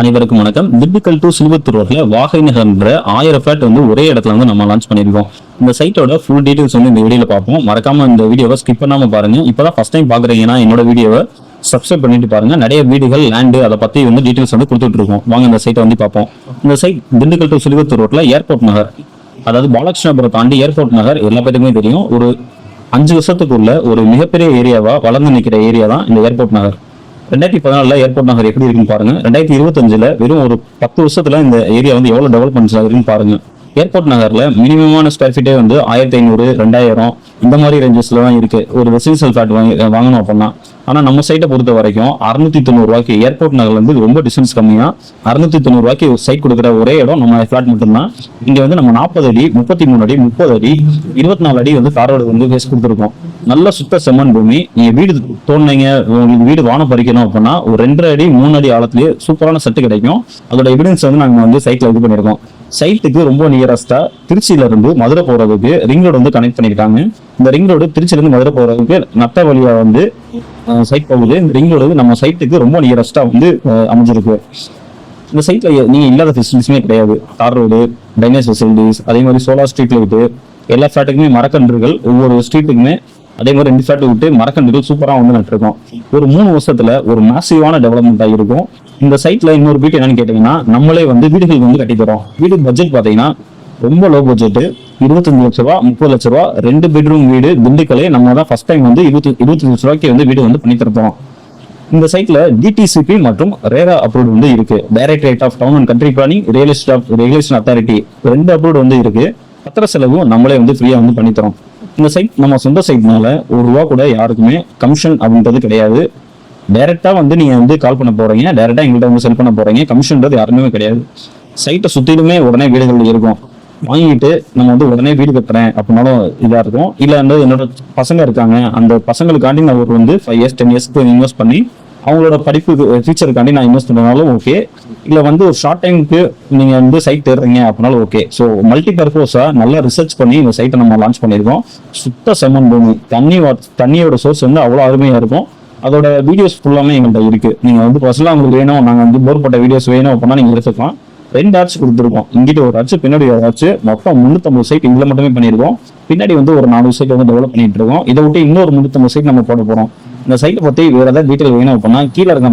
அனைவருக்கும் வணக்கம். திண்டுக்கல் டு சிலுவத்தூர் ரோட்ல வாகை நகர்ன்ற ஆயிரம் ஃபேட் வந்து ஒரே இடத்துல வந்து நம்ம லான்ச் பண்ணியிருக்கோம். இந்த சைட்டோட ஃபுல் டீடைல்ஸ் வந்து இந்த வீடியோல பார்ப்போம். மறக்காம இந்த வீடியோவை ஸ்கிப் பண்ணாம பாருங்க. இப்பதான் ஃபர்ஸ்ட் டைம் பாக்குறீங்கன்னா என்னோட வீடியோவை சப்ஸ்கிரைப் பண்ணிட்டு பாருங்க. நிறைய வீடுகள் லேண்டு அதை பத்தி வந்து டீடைல்ஸ் வந்து கொடுத்துட்டு இருக்கோம். வாங்க இந்த சைட்டை வந்து பார்ப்போம். இந்த சைட் திண்டுக்கல் டு சிலுவத்தூர் ரோட்ல ஏர்போர்ட் நகர். அதாவது பாலகிருஷ்ணபுரம் தாண்டி ஏர்போர்ட் நகர். எல்லா பேருக்குமே தெரியும். ஒரு அஞ்சு வருஷத்துக்குள்ள ஒரு மிகப்பெரிய ஏரியாவா வளர்ந்து நிற்கிற ஏரியா தான் இந்த ஏர்போர்ட் நகர். ரெண்டாயிரத்தி பதினாலுல ஏர்போர்ட் நகர் எப்படி இருக்குன்னு பாருங்க. ரெண்டாயிரத்தி இருபத்தஞ்சில் வெறும் ஒரு பத்து வருஷத்துல இந்த ஏரியா வந்து எவ்வளவு டெவலப்மெண்ட்ஸ் ஆகுதுன்னு பாருங்க. ஏர்போர்ட் நகர்ல மினிமமான ஸ்கொயர் ஃபீட்டே வந்து ஆயிரத்தி ஐநூறு ரெண்டாயிரம் இந்த மாதிரி ரேஞ்சஸ்ல தான் இருக்கு. ஒரு ரெசிடென்சியல் ஃபிளாட் வாங்கி வாங்கணும் அப்படின்னா ஆனால் நம்ம சைட்டை பொறுத்த வரைக்கும் அறுநூத்தி தொண்ணூறுவாய்க்கு ஏர்போர்ட் நகர்லேருந்து ரொம்ப டிஸ்டன்ஸ் கம்மியாக அறுநூத்தி தொண்ணூறு ரூபாய்க்கு சைட் கொடுக்குற ஒரே இடம் நம்ம ஃப்ளாட் மட்டும்தான். இங்கே வந்து நம்ம நாற்பது அடி முப்பத்தி மூணு அடி முப்பது அடி இருபத்தி நாலு அடி வந்து காரோடு வந்து பேஸ் கொடுத்துருக்கோம். நல்ல சுத்த செம்மண் பூமி. நீங்கள் வீடு தோணுனீங்க உங்களுக்கு வீடு வானம் பறிக்கணும் அப்படின்னா ஒரு ரெண்டரை அடி மூணு அடி ஆழத்துலேயே சூப்பரான செட்டு கிடைக்கும். அதோட எவிடன்ஸ் வந்து நாங்கள் வந்து சைட்டில் இது பண்ணியிருக்கோம். சைட்டுக்கு ரொம்ப நியரஸ்டா திருச்சியில இருந்து மதுரை போறதுக்கு ரிங் ரோடு வந்து கனெக்ட் பண்ணிருக்காங்க இந்த ரிங் ரோடு திருச்சியில இருந்து மதுரை போறதுக்கு நத்த வழியா வந்து சைட் போகுது. இந்த ரிங் ரோடு நம்ம சைட்டுக்கு ரொம்ப நியரஸ்டா வந்து அமைஞ்சிருக்கு. இந்த சைட்ல நீங்க இல்லாத ஃபெசிலிட்டிஸுமே கிடையாது. தார் ரோடு டைனேஜ் ஃபெசிலிட்டிஸ் அதே மாதிரி சோலார் ஸ்ட்ரீட் லைட்டு எல்லா ஃபிளாட்டுக்குமே மரக்கன்றுகள் ஒவ்வொரு ஸ்ட்ரீட்டுக்குமே அதே மாதிரி ரெண்டு ஃபிளாட் விட்டு மரக்கன்றுகள் சூப்பராக வந்து நட்டிருக்கோம். ஒரு மூணு வருஷத்துல ஒரு மாசிவான டெவலப்மெண்ட் ஆகிருக்கும் இந்த சைட்ல இன்னொரு வீடு என்னன்னு கேட்டீங்கன்னா நம்மளே வந்து வீடுகள் வந்து கட்டி தரோம். வீடு பட்ஜெட் பாத்தீங்கன்னா ரொம்ப லோ பட்ஜெட் இருபத்தஞ்சு லட்ச ரூபா முப்பது லட்ச ரூபா ரெண்டு பெட்ரூம் வீடு திண்டுக்கலே நம்ம தான் ஃபர்ஸ்ட் டைம் வந்து இருபத்தி இருபத்தஞ்சு லட்ச ரூபாய்க்கு வந்து வீடு வந்து பண்ணி தரப்போம் இந்த சைட்ல டிடிசிபி மற்றும் ரேரா அப்ரூவ் வந்து இருக்கு. Directorate of town and country planning real estate regulation authority ரெண்டு அப்ரூவ் வந்து இருக்கு. பத்திர செலவும் நம்மளே வந்து ஃப்ரீயா வந்து பண்ணி தரோம். இந்த சைட் நம்ம சொந்த சைட்னால ஒரு ரூபா கூட யாருக்குமே கமிஷன் அப்படின்றது கிடையாது. டேரெக்டாக வந்து நீங்கள் வந்து கால் பண்ண போகிறீங்க டேரெக்டாக எங்கள்கிட்ட வந்து செல் பண்ண போகிறீங்க கமிஷன்றது யாருமே கிடையாது. சைட்டை சுற்றிலுமே உடனே வீடுகள் இருக்கும். வாங்கிட்டு நம்ம வந்து உடனே வீடு கட்டுறேன் அப்படின்னாலும் இதாக இருக்கும். இல்லை வந்து என்னோட பசங்க இருக்காங்க. அந்த பசங்களுக்காண்டி நான் ஒரு வந்து ஃபைவ் இயர்ஸ் டென் இயர்ஸ்க்கு இன்வெஸ்ட் பண்ணி அவங்களோட படிப்பு ஃபியூச்சருக்காண்டி நான் இன்வெஸ்ட் பண்ணாலும் ஓகே இல்லை வந்து ஒரு ஷார்ட் டைமுக்கு நீங்கள் வந்து சைட் தேடுறீங்க அப்படின்னாலும் ஓகே ஸோ மல்டி பர்பஸாக நல்லா ரிசர்ச் பண்ணி இந்த சைட்டை நம்ம லான்ச் பண்ணியிருக்கோம். சுத்த செம்மன் பூமி. தண்ணி தண்ணியோட சோர்ஸ் வந்து அவ்வளோ அருமையாக இருக்கும். அதோட வீடியோஸ் ஃபுல்லாமே எங்கள்கிட்ட இருக்கு. நீங்க வந்து பர்சனலா உங்களுக்கு வேணும் நாங்க வந்து போர் போட்ட வீடியோஸ் வேணும் அப்படின்னா நீங்க எடுத்துக்கலாம். ரெண்டு ஆட்ஸ் கொடுத்துருக்கோம். இங்கிட்ட ஒரு ஆட்சி பின்னாடி ஒரு ஆட்ஸ் மொத்தம் முன்னூத்தம்பது சைட் இதுல மட்டுமே பண்ணியிருக்கோம். பின்னாடி வந்து ஒரு நாலு சைட் வந்து டெவலப் பண்ணிட்டு இருக்கோம். இதை விட்டு இன்னொரு முன்னூத்தம்பது சைட் நம்ம போட போறோம். இந்த சைட்டை பத்தி வேற ஏதாவது டீட்டெயில் வேணும் அப்படின்னா கீழே இருக்க